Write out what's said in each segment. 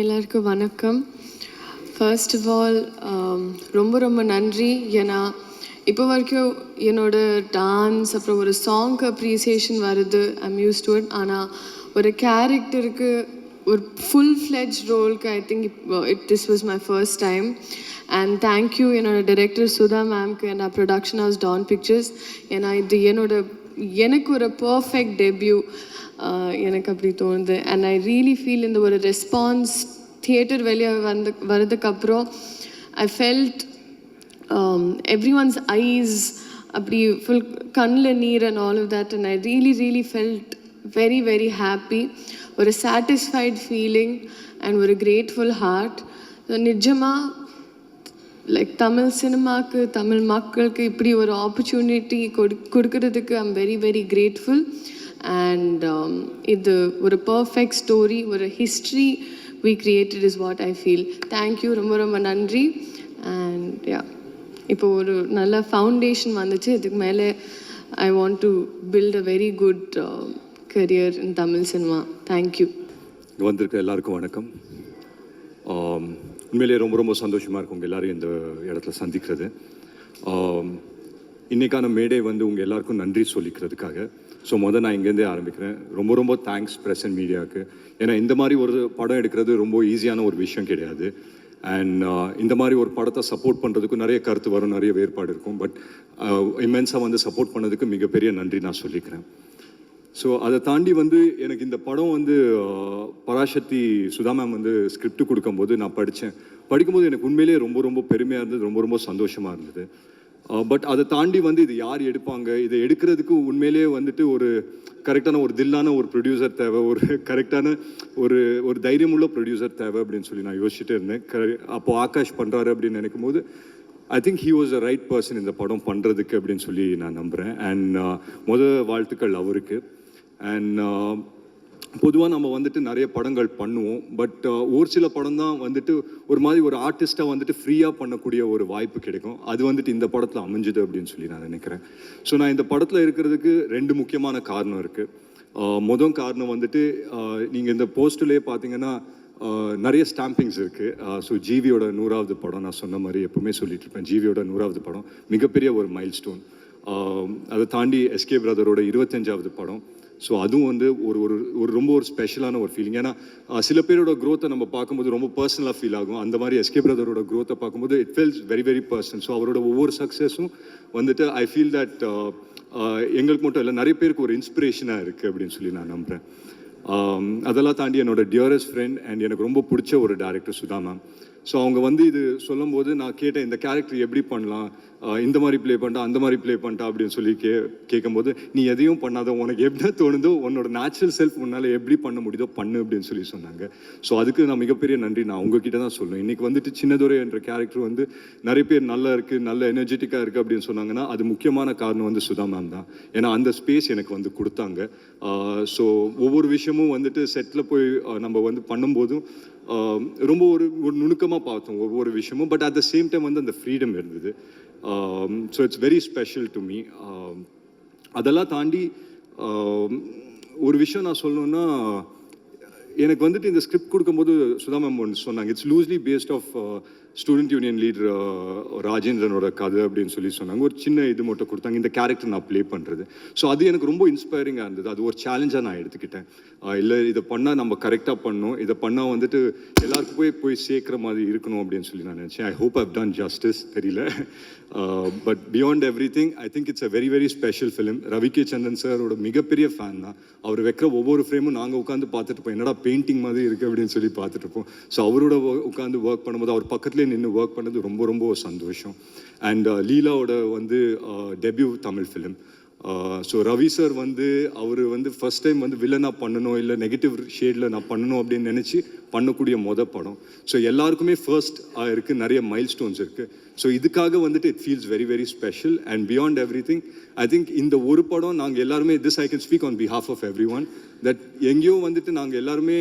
எல்லாருக்கும் வணக்கம். First of all ரொம்ப ரொம்ப நன்றி. ஏன்னா இப்போ வரைக்கும் என்னோட டான்ஸ் அப்புறம் ஒரு சாங் அப்ரிசியேஷன் வருது ஐம் யூஸ் டு இட் ஆனால் ஒரு கேரக்டருக்கு ஒரு ஃபுல் ஃப்ளெஜ் ரோலுக்கு I think it this was my first time and thank you என்னோட டைரக்டர் சுதா மேம்க்கு என்ன ப்ரொடக்ஷன் ஹவுஸ் டான் பிக்சர்ஸ் ஏன்னா இது என்னோட எனக்கு ஒரு பர்ஃபெக்ட் டெபியூ எனக்கு அப்படி தோணுது. அண்ட் ஐ ரியலி ஃபீல் இந்த ஒரு ரெஸ்பான்ஸ் தியேட்டர் வெளியே வந்து வர்றதுக்கப்புறம் I felt every one's eyes அப்படி ஃபுல் கண்ணில் நீர் and all of that and I really really felt very very happy ஒரு சாட்டிஸ்ஃபைட் ஃபீலிங் அண்ட் ஒரு கிரேட்ஃபுல் ஹார்ட் நிஜமாக லைக் தமிழ் சினிமாவுக்கு தமிழ் மக்களுக்கு இப்படி ஒரு ஆப்பர்ச்சுனிட்டி கொடு கொடுக்கறதுக்கு I'm very very grateful and um, இது ஒரு பர்ஃபெக்ட் ஸ்டோரி ஒரு history we created is what I feel thank you ரொம்ப ரொம்ப நன்றி. அண்ட் யா இப்போ ஒரு நல்ல ஃபவுண்டேஷன் வந்துச்சு. இதுக்கு மேலே I want to build a very good career in Tamil cinema thank you இங்கே வந்திருக்க எல்லாருக்கும் வணக்கம். Um, உண்மையிலேயே ரொம்ப ரொம்ப சந்தோஷமாக இருக்கும் உங்கள் எல்லோரும் இந்த இடத்துல சந்திக்கிறது. Um, இன்றைக்கான மேடை வந்து உங்கள் எல்லாருக்கும் நன்றி சொல்லிக்கிறதுக்காக. ஸோ முதல் நான் இங்கேருந்தே ஆரம்பிக்கிறேன். ரொம்ப ரொம்ப தேங்க்ஸ் ப்ரெஸ் அண்ட் மீடியாவுக்கு ஏன்னா இந்த மாதிரி ஒரு படம் எடுக்கிறது ரொம்ப ஈஸியான ஒரு விஷயம் கிடையாது. அண்ட் uh, இந்த மாதிரி ஒரு படத்தை சப்போர்ட் பண்ணுறதுக்கு நிறைய கருத்து வரும் நிறைய வேறுபாடு இருக்கும். பட் இமென்ஸாக uh, வந்து சப்போர்ட் பண்ணதுக்கு மிகப்பெரிய நன்றி நான் சொல்லிக்கிறேன். ஸோ அதை தாண்டி வந்து எனக்கு இந்த படம் வந்து uh, பராசக்தி சுதா மேம் வந்து ஸ்கிரிப்ட் கொடுக்கும்போது நான் படித்தேன். படிக்கும்போது எனக்கு உண்மையிலேயே ரொம்ப ரொம்ப பெருமையாக இருந்தது ரொம்ப ரொம்ப சந்தோஷமாக இருந்தது. Uh, பட் அதை தாண்டி வந்து இது யார் எடுப்பாங்க? இதை எடுக்கிறதுக்கு உண்மையிலேயே வந்துட்டு ஒரு கரெக்டான ஒரு தில்லான ஒரு ப்ரொடியூசர் தேவை ஒரு கரெக்டான ஒரு ஒரு தைரியமுள்ள ப்ரொடியூசர் தேவை அப்படின்னு சொல்லி நான் யோசிச்சுட்டே இருந்தேன். அப்போது ஆகாஷ் பண்ணுறாரு அப்படின்னு நினைக்கும் போது I think he was a right person இந்த படம் பண்ணுறதுக்கு அப்படின்னு சொல்லி நான் நம்புகிறேன் அண்ட் uh, முத வாழ்த்துக்கள் அவருக்கு. அண்ட் பொதுவாக நம்ம வந்துட்டு நிறைய படங்கள் பண்ணுவோம். பட் uh, ஒரு சில படம் தான் வந்துட்டு ஒரு மாதிரி ஒரு ஆர்டிஸ்ட்டாக வந்துட்டு ஃப்ரீயாக பண்ணக்கூடிய ஒரு வாய்ப்பு கிடைக்கும். அது வந்துட்டு இந்த படத்தில் அமைஞ்சுது அப்படின்னு சொல்லி நான் நினைக்கிறேன். ஸோ நான் இந்த படத்தில் இருக்கிறதுக்கு ரெண்டு முக்கியமான காரணம் இருக்குது uh, மொதல் காரணம் வந்துட்டு uh, நீங்கள் இந்த போஸ்ட்லேயே பார்த்தீங்கன்னா நிறைய ஸ்டாம்பிங்ஸ் இருக்குது ஸோ ஜிவியோட நூறாவது படம் நான் சொன்ன மாதிரி எப்பவுமே சொல்லிட்டு இருப்பேன். ஜிவியோட நூறாவது படம் மிகப்பெரிய ஒரு மைல் ஸ்டோன் um, அதை தாண்டி எஸ்கே பிரதரோட இருபத்தஞ்சாவது படம். ஸோ அதுவும் வந்து ஒரு ஒரு ஒரு ரொம்ப ஒரு ஸ்பெஷலான ஒரு ஃபீலிங் ஏன்னா சில பேரோட க்ரோத்தை நம்ம பார்க்கும்போது ரொம்ப பர்சனலாக ஃபீல் ஆகும். அந்த மாதிரி எஸ்கே பிரதரோட க்ரோத்தை பார்க்கும்போது it feels very very person so அவரோட ஒவ்வொரு சக்ஸஸும் வந்துட்டு ஐ ஃபீல் தட் எங்களுக்கு மட்டும் இல்லை நிறைய பேருக்கு ஒரு இன்ஸ்பிரேஷனாக இருக்குது அப்படின்னு சொல்லி நான் நம்புகிறேன் அதெல்லாம் தாண்டி என்னோட டியரஸ்ட் ஃப்ரெண்ட் அண்ட் எனக்கு ரொம்ப பிடிச்ச ஒரு டேரக்டர் சுதா மேம் ஸோ அவங்க வந்து இது சொல்லும்போது நான் கேட்டேன் இந்த கேரக்டர் எப்படி பண்ணலாம்? இந்த மாதிரி ப்ளே பண்ணிட்டா அந்த மாதிரி ப்ளே பண்ணிட்டா அப்படின்னு சொல்லி கே கேட்கும்போது நீ எதையும் பண்ணாத உனக்கு எப்படி தோணுதோ உன்னோட நேச்சுரல் செல்ஃப் உன்னால் எப்படி பண்ண முடியுதோ பண்ணு அப்படின்னு சொல்லி சொன்னாங்க. ஸோ அதுக்கு நான் மிகப்பெரிய நன்றி. நான் உங்ககிட்ட தான் சொல்லுவேன் இன்றைக்கி வந்துட்டு சின்னதுரை என்ற கேரக்டர் வந்து நிறைய பேர் நல்லா இருக்குது நல்ல எனர்ஜெட்டிக்காக இருக்குது அப்படின்னு சொன்னாங்கன்னா அது முக்கியமான காரணம் வந்து சுதா மேம் தான். ஏன்னா அந்த ஸ்பேஸ் எனக்கு வந்து கொடுத்தாங்க. ஸோ ஒவ்வொரு விஷயமும் வந்துட்டு செட்டில் போய் நம்ம வந்து பண்ணும்போதும் ரொம்ப ஒரு ஒரு நுணுக்கமாக பார்த்தோம் ஒவ்வொரு விஷயமும். But at the same time வந்து அந்த ஃப்ரீடம் இருந்தது. So it's very special to me அதெல்லாம் தாண்டி um, ஒரு விஷயம் நான் சொல்லணுன்னா எனக்கு வந்துட்டு இந்த ஸ்கிரிப்ட் கொடுக்கும்போது சுதா மேம் ஒன்று சொன்னாங்க. It's loosely based of student union leader ராஜேந்திரனோட கதை அப்படின்னு சொல்லி சொன்னாங்க. ஒரு சின்ன இது மட்டும் கொடுத்தாங்க. இந்த கேரக்டர் நான் ப்ளே பண்ணுறது ஸோ அது எனக்கு ரொம்ப இன்ஸ்பைரிங்காக இருந்தது. அது ஒரு சேலஞ்சாக நான் எடுத்துக்கிட்டேன். இல்லை இதை பண்ணால் நம்ம கரெக்டாக பண்ணணும். இதை பண்ணால் வந்துட்டு எல்லாருக்கும் போய் போய் சேர்க்குற மாதிரி இருக்கணும் அப்படின்னு சொல்லி நான் நினச்சேன். I hope I've done justice தெரியல. But beyond everything I think it's a very very special film Ravi K Chandran சாரோட மிகப்பெரிய ஃபேன் தான். அவர் வைக்கிற ஒவ்வொரு ஃப்ரேமும் நாங்கள் உட்காந்து பார்த்துட்டு இருப்போம். என்னடா பெயிண்டிங் மாதிரி இருக்குது அப்படின்னு சொல்லி பார்த்துட்டு இருப்போம். ஸோ அவரோட உட்காந்து ஒர்க் பண்ணும்போது அவர் பக்கத்துலேயே நின்று ஒர்க் பண்ணது ரொம்ப ரொம்ப சந்தோஷம். அண்ட் uh, லீலாவோட வந்து uh, debut Tamil film so uh, Ravi sir வந்து அவர் வந்து ஃபஸ்ட் டைம் வந்து வில்லனாக பண்ணணும் இல்லை நெகட்டிவ் ஷேடில் நான் பண்ணணும் அப்படின்னு நினச்சி பண்ணக்கூடிய மொத படம். ஸோ எல்லாருக்குமே ஃபர்ஸ்ட் இருக்குது நிறைய மைல் ஸ்டோன்ஸ் இருக்குது ஸோ இதுக்காக வந்துட்டு it feels very very special and beyond everything I think இந்த ஒரு படம் நாங்கள் எல்லாருமே this I can speak on behalf of everyone that எங்கேயோ வந்துட்டு நாங்கள் எல்லாருமே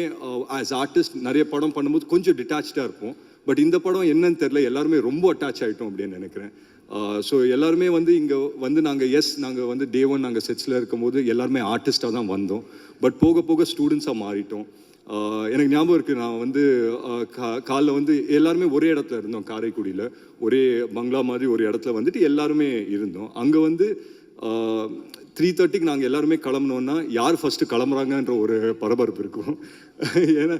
ஆஸ் ஆர்டிஸ்ட் நிறைய படம் பண்ணும்போது கொஞ்சம் டிட்டாச்சாக இருப்போம். பட் இந்த படம் என்னன்னு தெரில எல்லாருமே ரொம்ப அட்டாச் ஆகிட்டோம் அப்படின்னு நினைக்கிறேன். ஸோ எல்லாருமே வந்து இங்கே வந்து நாங்கள் எஸ் நாங்கள் வந்து டே ஒன் நாங்கள் செட்ஸில் இருக்கும்போது எல்லாருமே ஆர்டிஸ்ட்டாக தான் வந்தோம். பட் போக போக ஸ்டூடெண்ட்ஸாக மாறிட்டோம். எனக்கு ஞாபகம் இருக்குது நான் வந்து கா காலைல வந்து எல்லாருமே ஒரே இடத்துல இருந்தோம் காரைக்குடியில். ஒரே பங்களா மாதிரி ஒரு இடத்துல வந்துட்டு எல்லாருமே இருந்தோம். அங்கே வந்து த்ரீ தேர்ட்டிக்கு நாங்கள் எல்லாருமே கிளம்புனோன்னா யார் ஃபஸ்ட்டு கிளம்புறாங்கன்ற ஒரு பரபரப்பு இருக்கும். ஏன்னா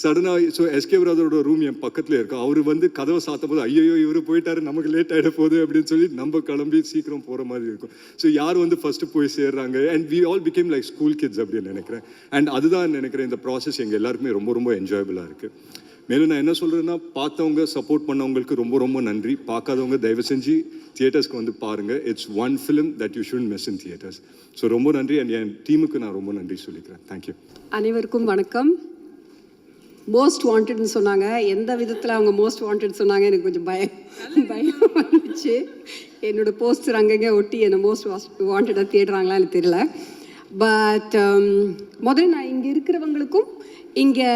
சடனாக ஸோ எஸ்கே பிரதரோட ரூம் என் பக்கத்தில் இருக்கும் அவர் வந்து கதவை சாத்த போது ஐயோ இவர் போயிட்டாரு நமக்கு லேட் ஆகிட போகுது அப்படின்னு சொல்லி நம்ம கிளம்பி சீக்கிரம் போகிற மாதிரி இருக்கும். ஸோ யார் வந்து ஃபஸ்ட்டு போய் சேர்றாங்க? And we all become like school kids அப்படின்னு நினைக்கிறேன். அண்ட் அதுதான் நினைக்கிறேன் இந்த ப்ராசஸ் எங்கள் எல்லாருக்குமே ரொம்ப ரொம்ப என்ஜாயபிளாக இருக்குது மேலும் நான் என்ன சொல்கிறேன்னா பார்த்தவங்க சப்போர்ட் பண்ணவங்களுக்கு ரொம்ப ரொம்ப நன்றி. பார்க்காதவங்க தயவு செஞ்சு தியேட்டர்ஸ்க்கு வந்து பாருங்கள் it's one film that you should miss in theatres so ரொம்ப நன்றி. அண்ட் என் டீமுக்கு நான் ரொம்ப நன்றி சொல்லிக்கிறேன். தேங்க்யூ அனைவருக்கும் வணக்கம். மோஸ்ட் வாண்டட்னு சொன்னாங்க. எந்த விதத்தில் அவங்க மோஸ்ட் வாண்டட் சொன்னாங்க எனக்கு கொஞ்சம் பயம். பயம் வந்துச்சு. என்னோட போஸ்டர் அங்கங்கே ஒட்டி என்னை மோஸ்ட் வாண்டடாக தேடுறாங்களா எனக்கு தெரியல. பட் um, முதல்ல நான் இங்கே இருக்கிறவங்களுக்கும் இங்கே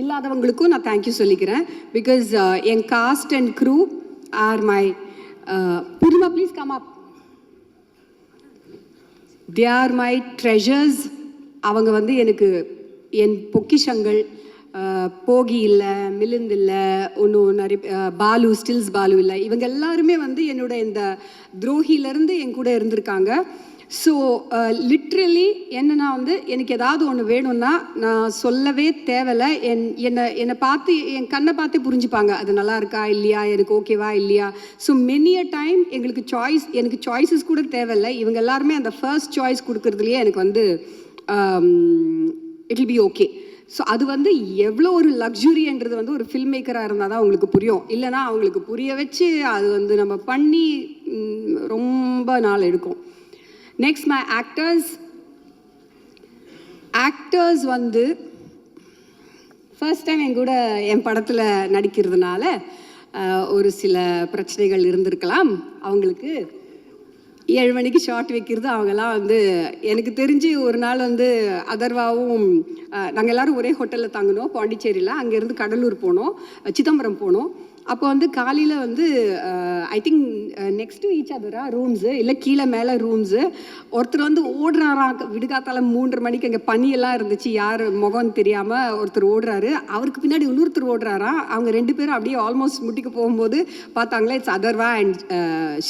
இல்லாதவங்களுக்கும் நான் தேங்க்யூ சொல்லிக்கிறேன். Because uh, N cast and crew are my புதுமா please come up they are my treasures அவங்க வந்து எனக்கு என் பொக்கிஷங்கள் போகி இல்லை மிலிந்த் இல்லை ஒன்றும் நிறைய பாலு ஸ்டில்ஸ் பாலு இல்லை. இவங்க எல்லாருமே வந்து என்னோட இந்த துரோகியிலேருந்து என் கூட இருந்திருக்காங்க. ஸோ லிட்ரலி என்னன்னா வந்து எனக்கு ஏதாவது ஒன்று வேணும்னா நான் சொல்லவே தேவையில்லை என் என்னை என்னை பார்த்து என் கண்ணை பார்த்து புரிஞ்சுப்பாங்க. அது நல்லா இருக்கா இல்லையா? எனக்கு ஓகேவா இல்லையா? ஸோ மெனி அ டைம் எங்களுக்கு சாய்ஸ் எனக்கு சாய்ஸஸ் கூட தேவையில்லை இவங்க எல்லாருமே அந்த ஃபர்ஸ்ட் சாய்ஸ் கொடுக்குறதுலையே எனக்கு வந்து it will be okay so அது வந்து எவ்வளோ ஒரு லக்ஸுரின்றது வந்து ஒரு ஃபில்ம் மேக்கராக இருந்தால் தான் அவங்களுக்கு புரியும். இல்லைன்னா அவங்களுக்கு புரிய வச்சு அது வந்து நம்ம பண்ணி ரொம்ப நாள் எடுக்கும். நெக்ஸ்ட் மை ஆக்டர்ஸ் ஆக்டர்ஸ் வந்து ஃபர்ஸ்ட் டைம் என் கூட என் படத்தில் நடிக்கிறதுனால ஒரு சில பிரச்சனைகள் இருந்திருக்கலாம். அவங்களுக்கு ஏழு மணிக்கு ஷார்ட் வைக்கிறது. அவங்கெல்லாம் வந்து எனக்கு தெரிஞ்சு ஒரு நாள் வந்து அதர்வாவும் நாங்கள் எல்லோரும் ஒரே ஹோட்டலில் தங்கினோம் பாண்டிச்சேரியில். அங்கேருந்து கடலூர் போனோம் சிதம்பரம் போனோம். அப்போ வந்து காலையில் வந்து I think next to each அதரா rooms இல்லை கீழே மேலே ரூம்ஸு ஒருத்தர் வந்து ஓடுறாராம் விடுகாத்தால மூன்றரை மணிக்கு அங்கே பனியெல்லாம் இருந்துச்சு யார் முகம் தெரியாமல் ஒருத்தர் ஓடுறாரு. அவருக்கு பின்னாடி இன்னொருத்தர் ஓடுறாராம் அவங்க ரெண்டு பேரும் அப்படியே ஆல்மோஸ்ட் முட்டிக்கு போகும்போது பார்த்தாங்களே it's Atharva and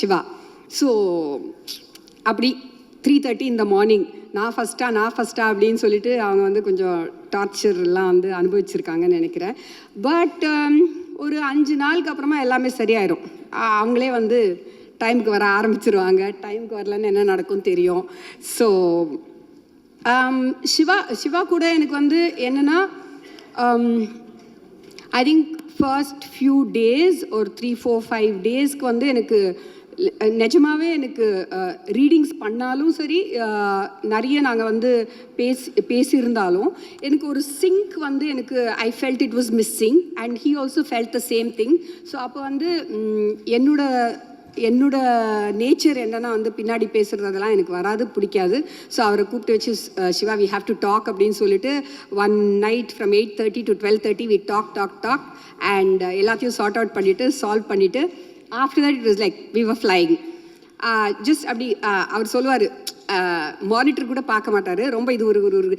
Shiva. So அப்படி த்ரீ தேர்ட்டி இந்த மார்னிங் நான் ஃபஸ்ட்டாக நான் ஃபஸ்ட்டாக அப்படின்னு சொல்லிட்டு அவங்க வந்து கொஞ்சம் டார்ச்சர்லாம் வந்து அனுபவிச்சிருக்காங்கன்னு நினைக்கிறேன். பட் um, ஒரு அஞ்சு நாளுக்கு அப்புறமா எல்லாமே சரியாயிடும் அவங்களே வந்து டைமுக்கு வர ஆரம்பிச்சிருவாங்க. டைமுக்கு வரலன்னு என்ன நடக்கும் தெரியும். ஸோ um, சிவா சிவா கூட எனக்கு வந்து என்னென்னா I think first few days ஒரு த்ரீ ஃபோர் ஃபைவ் டேஸ்க்கு வந்து எனக்கு நிஜமாவே எனக்கு ரீடிங்ஸ் பண்ணாலும் சரி நிறைய நாங்கள் வந்து பேசி பேசியிருந்தாலும் எனக்கு ஒரு சிங்க் வந்து எனக்கு I felt it was missing and he also felt the same thing so அப்போ வந்து என்னோட என்னோட நேச்சர் என்னன்னா வந்து பின்னாடி பேசுகிறதெல்லாம் அதெல்லாம் எனக்கு வராது பிடிக்காது. ஸோ அவரை கூப்பிட்டு வச்சு Shiva we have to talk அப்படின்னு சொல்லிட்டு one night from eight thirty to twelve thirty we talk talk talk and எல்லாத்தையும் சார்ட் அவுட் பண்ணிவிட்டு சால்வ் பண்ணிவிட்டு after that it was like we were flying just அப்படி uh, அவர் சொல்லுவார் monitor uh, கூட பார்க்க மாட்டார். ரொம்ப இது ஒரு ஒரு ஒரு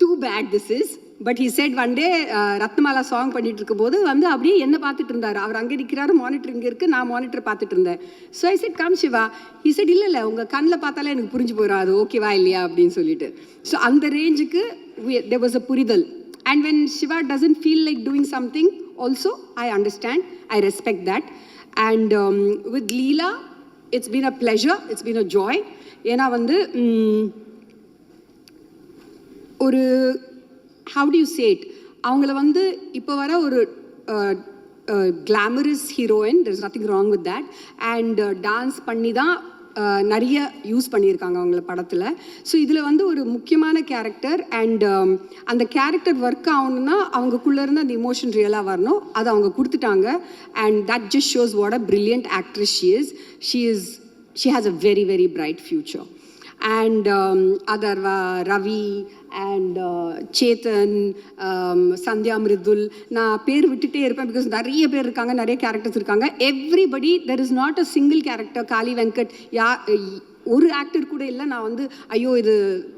too bad this is but he said one day Ratnamala song பண்ணிட்டு இருக்கும்போது வந்து அப்படியே என்ன பார்த்துட்டு இருந்தார். அவர் அங்கே நிற்கிறாரு மானிட்டர் இங்கே இருக்கு நான் மானிட்டர் பார்த்துட்டு இருந்தேன். So I said come Shiva he said இல்லை இல்லை உங்கள் கண்ணில் பார்த்தாலே எனக்கு புரிஞ்சு போயிடும் அது ஓகேவா இல்லையா? அப்படின்னு சொல்லிட்டு. ஸோ அந்த ரேஞ்சுக்கு there வாஸ் அ புரிதல். And when Shiva doesn't feel like doing something also I understand I respect that and with Leela it's been a pleasure it's been a joy ஏன்னா வந்து ஒரு ஹவு டு யூ சேட் அவங்கள வந்து இப்போ வர ஒரு glamorous heroine there is nothing wrong with that and dance பண்ணி தான் நிறைய யூஸ் பண்ணியிருக்காங்க அவங்கள படத்தில். ஸோ இதில் வந்து ஒரு முக்கியமான கேரக்டர் அண்ட் um, அந்த கேரக்டர் ஒர்க் ஆகணும்னா அவங்கக்குள்ளே இருந்து அந்த இமோஷன் ரியலாக வரணும். அதை அவங்க கொடுத்துட்டாங்க. And that just shows what a brilliant actress she is she is she has a very very bright future and um, Adarva, uh, Ravi, and Sandhya Chetan, um, நான் பேர் விட்டுட்டே இருப்பேன் பிகாஸ் நிறைய பேர் இருக்காங்க நிறைய கேரக்டர்ஸ் இருக்காங்க. Everybody there is not a single character Kali Venkat yeah ஒரு ஆக்டர் கூட இல்லை நான் வந்து ஐயோ இது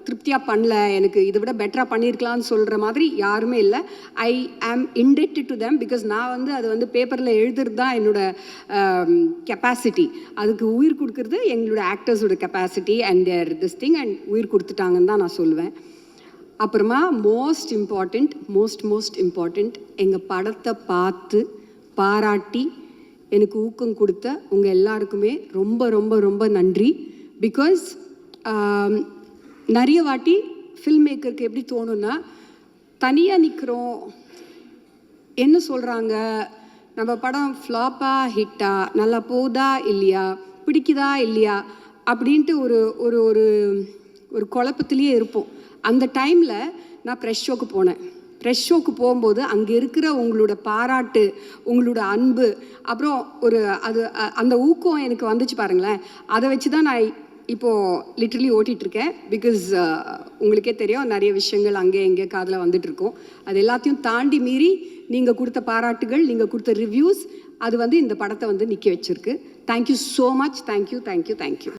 திருப்தியாக பண்ணல எனக்கு இதை விட பெட்டராக பண்ணியிருக்கலாம்னு சொல்கிற மாதிரி யாருமே இல்லை. ஐ ஆம் indebted டு தெம் பிகாஸ் நான் வந்து அது வந்து பேப்பரில் எழுதுறது தான் என்னோட கெப்பாசிட்டி அதுக்கு உயிர் கொடுக்கறது எங்களோட ஆக்டர்ஸோட capacity and their this thing and உயிர் கொடுத்துட்டாங்கன்னு தான் நான் சொல்லுவேன். அப்புறமா most important most most important எங்கள் படத்தை பார்த்து பாராட்டி எனக்கு ஊக்கம் கொடுத்த உங்கள் எல்லாருக்குமே ரொம்ப ரொம்ப ரொம்ப நன்றி. பிகாஸ் um, நிறைய வாட்டி ஃபில்ம் மேக்கருக்கு எப்படி தோணும்னா தனியாக நிற்கிறோம் என்ன சொல்கிறாங்க நம்ம படம் ஃப்ளாப்பா ஹிட்டா நல்லா போதா இல்லையா? பிடிக்குதா இல்லையா? அப்படின்ட்டு ஒரு ஒரு ஒரு ஒரு குழப்பத்துலேயே இருப்போம். அந்த டைமில் நான் ப்ரெஷ் ஷோக்கு போனேன். ப்ரெஷ் ஷோக்கு போகும்போது அங்கே இருக்கிற உங்களோட பாராட்டு உங்களோட அன்பு அப்புறம் ஒரு அது அந்த ஊக்கம் எனக்கு வந்துச்சு பாருங்களேன். அதை வச்சு தான் நான் இப்போது லிட்ரலி ஓட்டிகிட்ருக்கேன் பிகாஸ் உங்களுக்கே தெரியும் நிறைய விஷயங்கள் அங்கே இங்கே காதில் வந்துட்டுருக்கோம். அது எல்லாத்தையும் தாண்டி மீறி நீங்கள் கொடுத்த பாராட்டுகள் நீங்கள் கொடுத்த ரிவ்யூஸ் அது வந்து இந்த படத்தை வந்து நிற்க வச்சுருக்கு. Thank you so much thank you thank you thank you